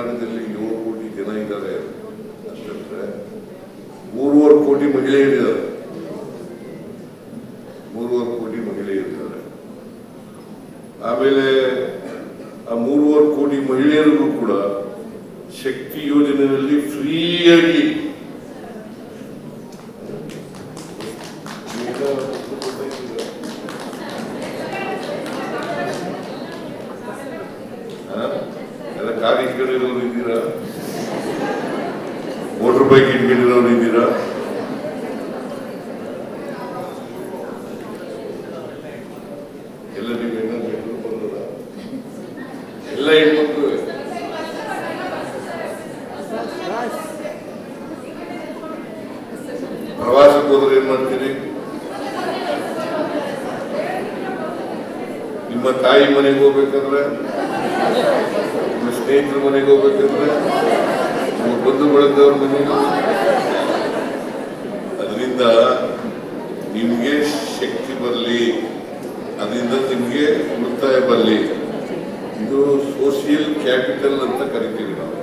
ಕರ್ನಾಟಕದಲ್ಲಿ ಏಳು ಕೋಟಿ ಜನ ಇದ್ದಾರೆ ಅಷ್ಟೇ ಮೂರುವರೆ ಕೋಟಿ ಮಹಿಳೆಯರಿದ್ದಾರೆ. ಮೂರುವರೆ ಕೋಟಿ ಮಹಿಳೆಯರಿದ್ದಾರೆ. ಆಮೇಲೆ ಆ ಮೂರುವರೆ ಕೋಟಿ ಮಹಿಳೆಯರಿಗೂ ಕೂಡ ಶಕ್ತಿ ಯೋಜನೆಯಲ್ಲಿ ಫ್ರೀಯಾಗಿ ಎಲ್ಲ ಕಾರ್ ಇಟ್ಕೊಂಡಿರೋರು ಇದ್ದೀರಾ? ಮೋಟರ್ ಬೈಕ್ ಇಟ್ಕೊಂಡಿರೋರು ಇದ್ದೀರಾ? ಎಲ್ಲ ನೀವು ಹೆಣ್ಣು ಹೆಣ್ಣು ಬಂದದ? ಎಲ್ಲ ಹೆಣ್ಮಕ್ಳು? ಪ್ರವಾಸಕ್ಕೆ ಹೋದ್ರೆ ಏನ್ ಮಾಡ್ತೀರಿ? ನಿಮ್ಮ ತಾಯಿ ಮನೆಗೆ ಹೋಗ್ಬೇಕಂದ್ರೆ? ನಿಮ್ಮ ಸ್ನೇಹಿತರ ಮನೆಗೆ ಹೋಗ್ಬೇಕಂದ್ರೆ ಬಂದು ಬಂಧು ಬಳಗದವ್ರ ಮನೆಗೆ. ಅದರಿಂದ ನಿಮಗೆ ಶಕ್ತಿ ಬರಲಿ. ಅದರಿಂದ ನಿಮಗೆ ಉಳಿತಾಯ ಬರಲಿ. ಇದು ಸೋಷಿಯಲ್ ಕ್ಯಾಪಿಟಲ್ ಅಂತ ಕರಿತೀವಿ ನಾವು.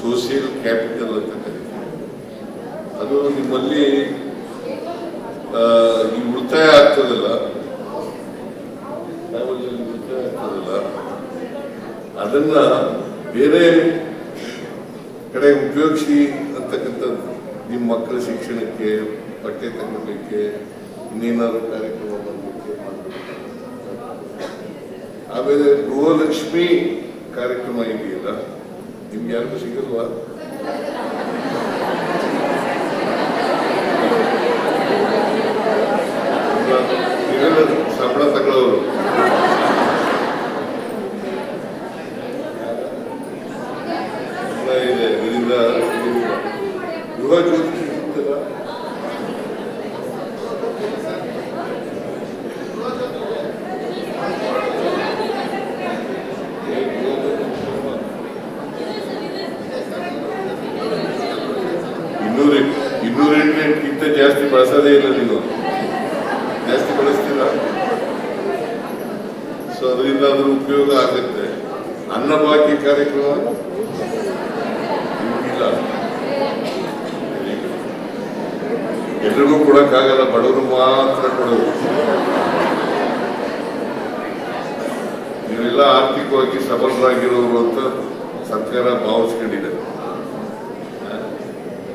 ಸೋಷಿಯಲ್ ಕ್ಯಾಪಿಟಲ್ ಅಂತ ಕರಿತೀವಿ. ಅದು ನಿಮ್ಮಲ್ಲಿ ಈ ಉಳಿತಾಯ ಆಗ್ತದಲ್ಲ ನಾವಲ್ಲಿ ಉಳಿತಾಯ ಆಗ್ತದಲ್ಲ ಅದನ್ನ ಬೇರೆ ಕಡೆ ಉಪಯೋಗಿಸಿ ಅಂತಕ್ಕಂಥದ್ದು. ನಿಮ್ಮ ಮಕ್ಕಳ ಶಿಕ್ಷಣಕ್ಕೆ, ಬಟ್ಟೆ ತಗೊಳ್ಳಿಕ್ಕೆ ಇನ್ನೇನಾದ್ರು ಕಾರ್ಯಕ್ರಮ ಮಾಡಲಿಕ್ಕೆ ಆಮೇಲೆ ಗೃಹಲಕ್ಷ್ಮಿ ಕಾರ್ಯಕ್ರಮ ಇದೆಯಲ್ಲ? ನಿಮ್ಗೆ ಯಾರಿಗೂ ಸಿಗಲ್ವಾ ನೀವೆಲ್ಲ ಸಂಬಳ ತಗೊಳ್ಳೋರು ಸಂಬಳ ಇದೆ ಇದರಿಂದ ಗೃಹ ಜ್ಯೋತಿ ಸಿಗುತ್ತಲ್ಲ ಇನ್ನೂರ ಇನ್ನೂರ ಎಂಟಕ್ಕಿಂತ ಜಾಸ್ತಿ ಬಳಸೋದೇ ಇಲ್ಲ ನೀವು. ಜಾಸ್ತಿ ಬಳಸ್ತೀರಾ? ಸೊ ಅದರಿಂದ ಅದ್ರ ಉಪಯೋಗ ಆಗುತ್ತೆ ಅನ್ನಭಾಗ್ಯ ಕಾರ್ಯಕ್ರಮ ಇಲ್ಲ ಎಲ್ರಿಗೂ ಕೊಡಕ್ಕಾಗಲ್ಲ ಬಡವರು ಮಾತ್ರ ಕೊಡೋದು. ನೀವೆಲ್ಲ ಆರ್ಥಿಕವಾಗಿ ಸಬಲರಾಗಿರೋರು ಅಂತ ಸರ್ಕಾರ ಭಾವಿಸ್ಕೊಂಡಿದೆ.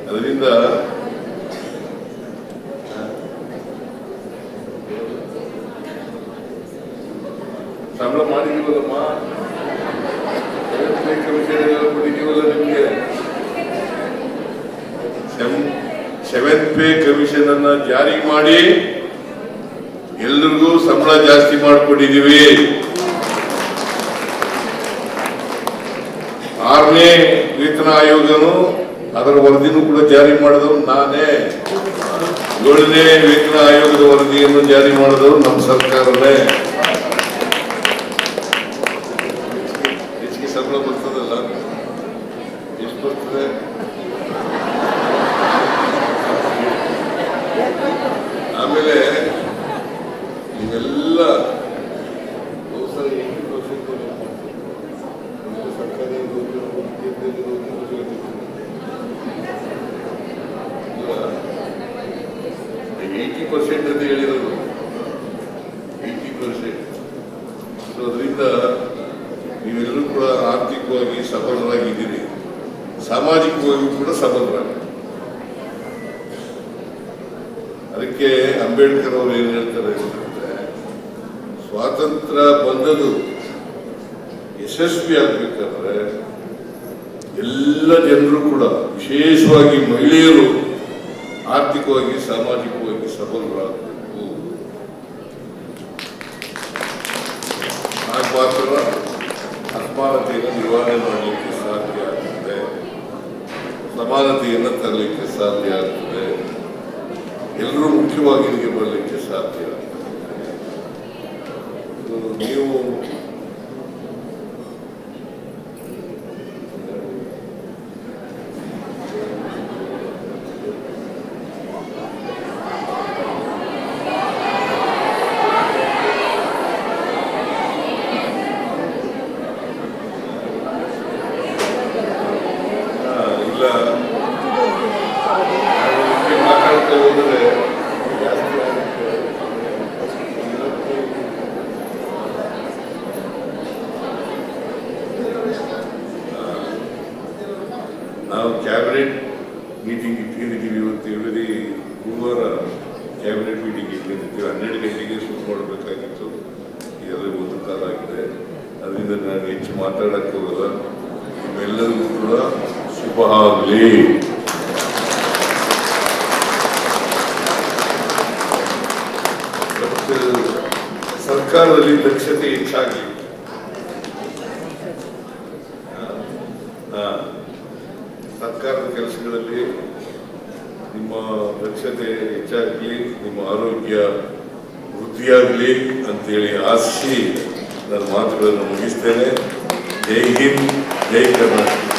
ಅದರಿಂದ ಸಂಬಳ ಮಾಡಿದೀವಲ್ಲಮ್ಮ ಕಮಿಷನ್ ಎಲ್ಲ ಕೊಟ್ಟಿದ್ದೀವಲ್ಲ ನಿಮಗೆ ಸೆವೆನ್ ಪೇ ಕಮಿಷನ್ ಅನ್ನ ಜಾರಿ ಮಾಡಿ ಎಲ್ರಿಗೂ ಸಂಬಳ ಜಾಸ್ತಿ ಮಾಡಿಕೊಂಡಿದೀವಿ ಆರನೇ ವೇತನ ಆಯೋಗನು ಅದರ ವರದಿನೂ ಕೂಡ ಜಾರಿ ಮಾಡಿದವರು ನಾನೇ ಏಳನೇ ವೇತನ ಆಯೋಗದ ವರದಿಯನ್ನು ಜಾರಿ ಮಾಡಿದವರು ನಮ್ಮ ಸರ್ಕಾರನೇ ಏಯ್ಟಿ ಪರ್ಸೆಂಟ್ ಅಂತ ಹೇಳಿರೋದು ಏಯ್ಟಿ ಪರ್ಸೆಂಟ್ ಸೊ ಅದರಿಂದ ನೀವೆಲ್ಲರೂ ಕೂಡ ಆರ್ಥಿಕವಾಗಿ ಸಬಲರಾಗಿದ್ದೀರಿ. ಸಾಮಾಜಿಕವಾಗಿ ಕೂಡ ಸಬಲರಾಗಿ. ಅದಕ್ಕೆ ಅಂಬೇಡ್ಕರ್ ಅವರು ಏನು ಹೇಳ್ತಾರೆ ಸ್ವಾತಂತ್ರ್ಯ ಬಂದದು ಯಶಸ್ವಿ ಆಗ್ಬೇಕಂದ್ರೆ ಎಲ್ಲ ಜನರು ಕೂಡ, ವಿಶೇಷವಾಗಿ ಮಹಿಳೆಯರು ಆರ್ಥಿಕವಾಗಿ, ಸಾಮಾಜಿಕವಾಗಿ ಸಬಲರಾಗಬೇಕು. ಆಗ ಮಾತ್ರ ಅಸಮಾನತೆಯನ್ನು ನಿವಾರಣೆ ಮಾಡಲಿಕ್ಕೆ ಸಾಧ್ಯ ಆಗ್ತದೆ. ಸಮಾನತೆಯನ್ನು ತರಲಿಕ್ಕೆ ಸಾಧ್ಯ ಆಗ್ತದೆ. ಎಲ್ಲರೂ ಮುಖ್ಯವಾಗಿ ಇಲ್ಲಿಗೆ ಬರಲಿಕ್ಕೆ ಸಾಧ್ಯ ಆಗ್ತದೆ. ನಾವು ಮೀಟಿಂಗ್ ಇಟ್ಕೊಂಡಿದ್ದೀವಿ ಇವತ್ತು ಹೇಳಿ ಗುರುವಾರ ಕ್ಯಾಬಿನೆಟ್ ಮೀಟಿಂಗ್ ಇಟ್ಕೊಂಡಿರ್ತೀವಿ ಹನ್ನೆರಡು ಗಂಟೆಗೆ ಶುರು ಮಾಡಬೇಕಾಗಿತ್ತು. ಎಲ್ಲ ಒಂದು ಕಾಲ ಆಗಿದೆ. ಅದರಿಂದ ನಾನು ಹೆಚ್ಚು ಮಾತಾಡಕ್ಕೆ ಹೋಗಲ್ಲ. ನಿಮ್ಮೆಲ್ಲರಿಗೂ ಕೂಡ ಶುಭ ಆಗಲಿ. ಸರ್ಕಾರದಲ್ಲಿ ದಕ್ಷತೆ ಹೆಚ್ಚಾಗಲಿ. ನಿಮ್ಮ ದಕ್ಷತೆ ಹೆಚ್ಚಾಗಲಿ, ನಿಮ್ಮ ಆರೋಗ್ಯ ವೃದ್ಧಿಯಾಗಲಿ ಅಂತೇಳಿ ಆಶಿಸಿ ನನ್ನ ಮಾತುಗಳನ್ನು ಮುಗಿಸ್ತೇನೆ. ಜೈ ಹಿಂದ್, ಜೈ ಕರ್ನಾಟಕ.